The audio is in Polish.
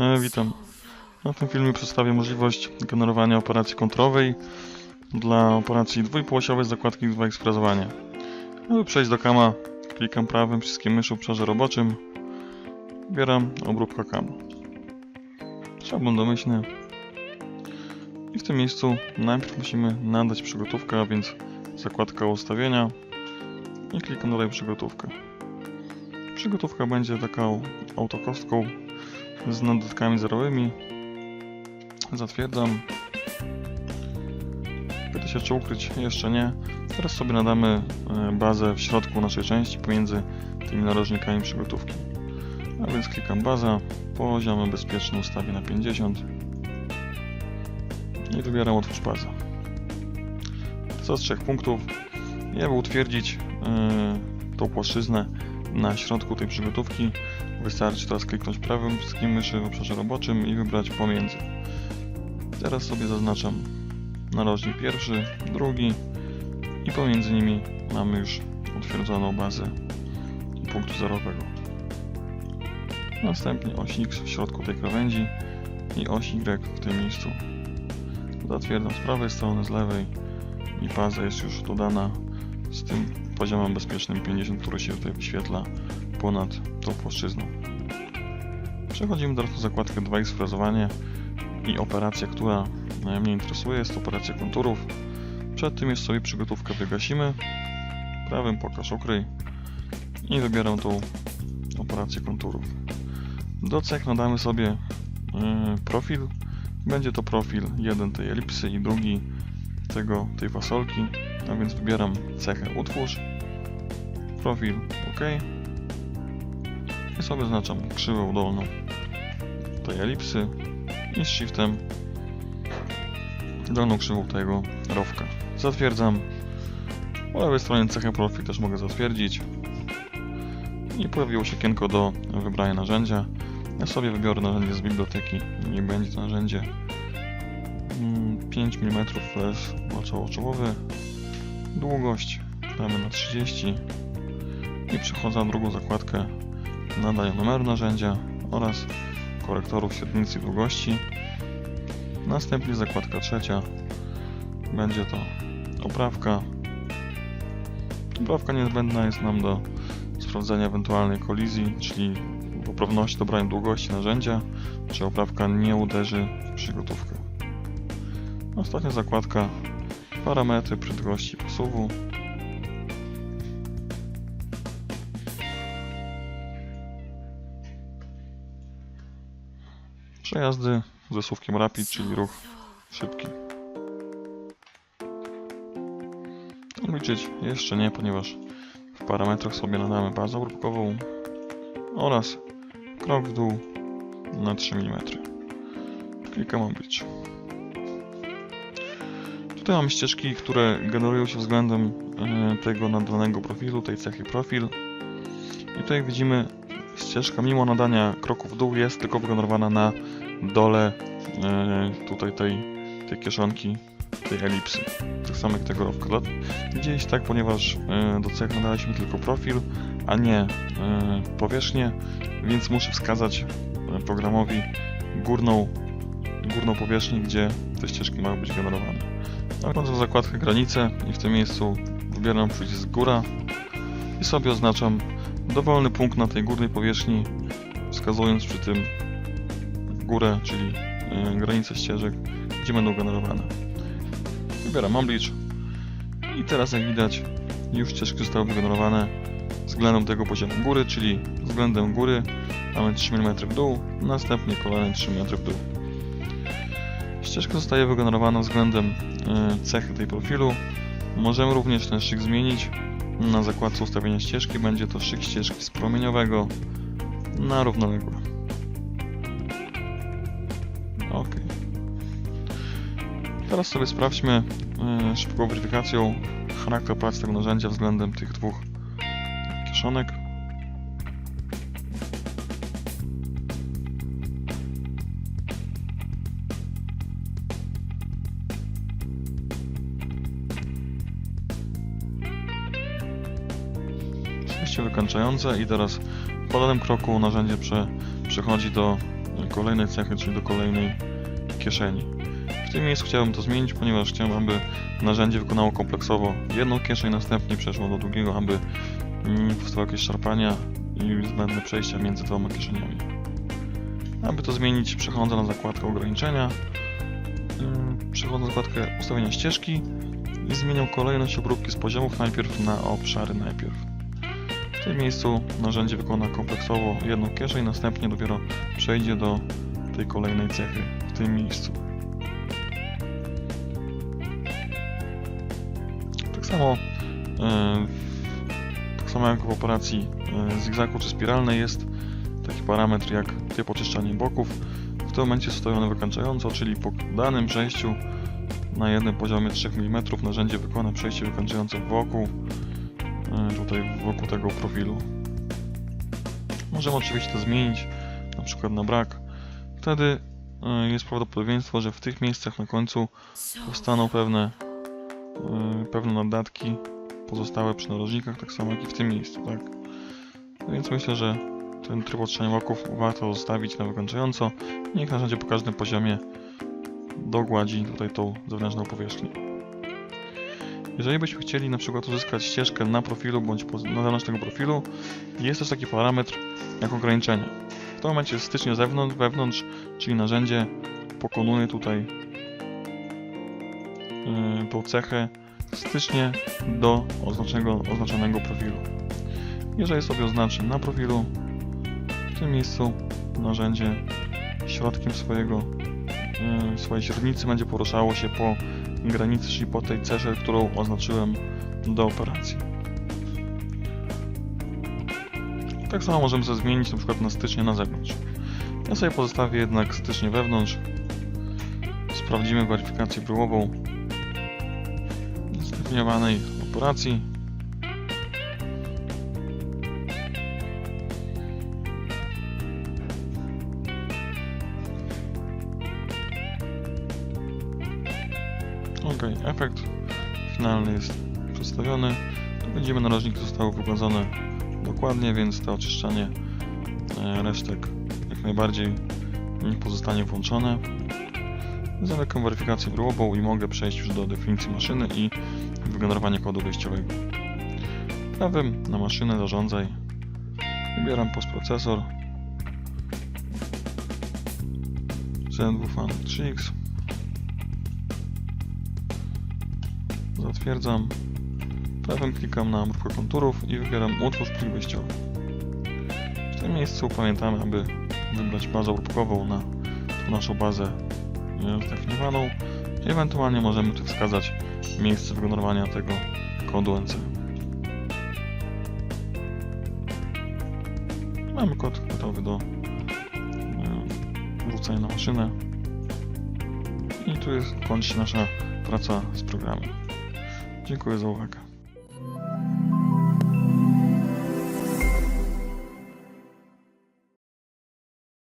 E, witam. Na tym filmie przedstawię możliwość generowania operacji kontrolowej dla operacji dwójpłosiowej zakładki 2 ekspresowania. Aby przejść do kama, klikam prawym przyciskiem myszy w obszarze roboczym. Wybieram obróbka kama. Szablon domyślny. I w tym miejscu najpierw musimy nadać przygotówkę, a więc zakładka ustawienia. I klikam dalej przygotówkę. Przygotówka będzie taką autokostką z nadatkami zerowymi. Zatwierdzam. Pyta się czy ukryć? Jeszcze nie. Teraz sobie nadamy e, bazę w środku naszej części pomiędzy tymi narożnikami przygotówki. A więc klikam baza, poziom bezpieczny ustawię na 50 i wybieram otwórz bazę. Co z trzech punktów? Ja by utwierdzić yy, tą płaszczyznę na środku tej przygotówki wystarczy teraz kliknąć prawym przyciskiem myszy w obszarze roboczym i wybrać pomiędzy. Teraz sobie zaznaczam narożnik pierwszy, drugi i pomiędzy nimi mamy już utwierdzoną bazę punktu zerowego. Następnie oś X w środku tej krawędzi i oś Y w tym miejscu. Zatwierdzam z prawej strony, z lewej i baza jest już dodana z tym poziomem bezpiecznym 50, który się tutaj wyświetla ponad tą płaszczyzną. Przechodzimy teraz do zakładkę 2x frezowanie i operacja, która mnie interesuje, jest operacja konturów. Przed tym jest sobie przygotówkę wygasimy. Prawym pokaż ukryj i wybieram tą operację konturów. Do cech nadamy sobie e, profil. Będzie to profil jeden tej elipsy i drugi tego, tej fasolki. A więc wybieram cechę utwórz, profil OK i sobie zaznaczam krzywą dolną tej elipsy i z shiftem dolną krzywą tego rowka. Zatwierdzam. Po lewej stronie cechę profil też mogę zatwierdzić. I pojawiło się okienko do wybrania narzędzia. Ja sobie wybiorę narzędzie z biblioteki. Nie będzie to narzędzie mm, 5 mm flash oczołowy. Długość damy na 30 i przechodzę na drugą zakładkę nadaję numeru narzędzia oraz korektorów średnicy długości. Następnie zakładka trzecia będzie to oprawka. Oprawka niezbędna jest nam do sprawdzenia ewentualnej kolizji, czyli poprawności dobrania długości narzędzia, czy oprawka nie uderzy w przygotówkę. Ostatnia zakładka parametry prędkości posuwu. Przejazdy ze słówkiem rapid, czyli ruch szybki. Liczyć jeszcze nie, ponieważ w parametrach sobie nadamy bazę obróbkową oraz krok w dół na 3 mm. Klikam oblicz. Tutaj mam ścieżki, które generują się względem e, tego nadanego profilu, tej cechy profil. I tutaj widzimy ścieżka mimo nadania kroku w dół jest tylko wygenerowana na dole e, tutaj tej, tej kieszonki, tej elipsy. Tak samo jak tego. Dla- Gdzieś tak, ponieważ e, do cech nadaliśmy tylko profil, a nie powierzchnię, więc muszę wskazać programowi górną, górną powierzchnię, gdzie te ścieżki mają być generowane. Wchodzę w zakładkę granice i w tym miejscu wybieram przycisk góra i sobie oznaczam dowolny punkt na tej górnej powierzchni, wskazując przy tym górę, czyli y, granicę ścieżek, gdzie będą generowane. Wybieram oblicz i teraz jak widać już ścieżki zostały wygenerowane względem tego poziomu góry, czyli względem góry mamy 3 mm w dół, następnie kolejne 3 mm w dół. Ścieżka zostaje wygenerowana względem y, cechy tej profilu. Możemy również ten szyk zmienić. Na zakładce ustawienia ścieżki będzie to szyk ścieżki z promieniowego na równoległe. Ok. Teraz sobie sprawdźmy y, szybką weryfikacją charakter pracy tego narzędzia względem tych dwóch kieszonek. Przejście wykańczające i teraz po danym kroku narzędzie prze, przechodzi do kolejnej cechy, czyli do kolejnej kieszeni. W tym miejscu chciałbym to zmienić, ponieważ chciałbym, aby narzędzie wykonało kompleksowo jedną kieszeń, następnie przeszło do drugiego, aby nie powstało jakieś szarpania i zbędne przejścia między dwoma kieszeniami. Aby to zmienić, przechodzę na zakładkę ograniczenia, przechodzę na zakładkę ustawienia ścieżki i zmieniam kolejność obróbki z poziomów najpierw na obszary najpierw. W tym miejscu narzędzie wykona kompleksowo jedną kieszeń, następnie dopiero przejdzie do tej kolejnej cechy w tym miejscu. Tak samo, e, tak samo jak w operacji e, zigzagu czy spiralnej jest taki parametr jak typ oczyszczania boków. W tym momencie jest ustawiony wykańczająco, czyli po danym przejściu na jednym poziomie 3 mm narzędzie wykona przejście wykańczające wokół tutaj wokół tego profilu. Możemy oczywiście to zmienić, na przykład na brak. Wtedy e, jest prawdopodobieństwo, że w tych miejscach na końcu powstaną pewne, e, pewne naddatki pozostałe przy narożnikach, tak samo jak i w tym miejscu, tak? Więc myślę, że ten tryb oczyszczania łoków warto zostawić na wykończająco. Niech narzędzie po każdym poziomie dogładzi tutaj tą zewnętrzną powierzchnię. Jeżeli byśmy chcieli na przykład uzyskać ścieżkę na profilu bądź na zewnątrz tego profilu, jest też taki parametr jak ograniczenie. W tym momencie stycznie zewnątrz, wewnątrz, czyli narzędzie pokonuje tutaj yy, tą cechę stycznie do oznaczonego, oznaczonego profilu. Jeżeli sobie oznaczy na profilu, w tym miejscu narzędzie środkiem swojego, yy, swojej średnicy będzie poruszało się po granicy, czyli po tej cesze, którą oznaczyłem do operacji. Tak samo możemy sobie zmienić na przykład na stycznie na zewnątrz. Ja sobie pozostawię jednak stycznie wewnątrz. Sprawdzimy weryfikację próbową zdefiniowanej operacji. Ok, efekt finalny jest przedstawiony. Będziemy narożniki zostały wygładzone dokładnie, więc to oczyszczanie e, resztek jak najbardziej nie pozostanie włączone. Zamykam weryfikację próbową i mogę przejść już do definicji maszyny i wygenerowania kodu wejściowego. Prawym na maszynę zarządzaj. Wybieram postprocesor. Zen2 Fan 3X. Zatwierdzam. Prawym klikam na mrówkę konturów i wybieram utwórz plik wejściowy. W tym miejscu pamiętamy, aby wybrać bazę obróbkową na naszą bazę e, zdefiniowaną ewentualnie możemy tu wskazać miejsce wygenerowania tego kodu NC. Mamy kod gotowy do e, wrzucenia na maszynę i tu jest kończy nasza praca z programem. Dziękuję za uwagę.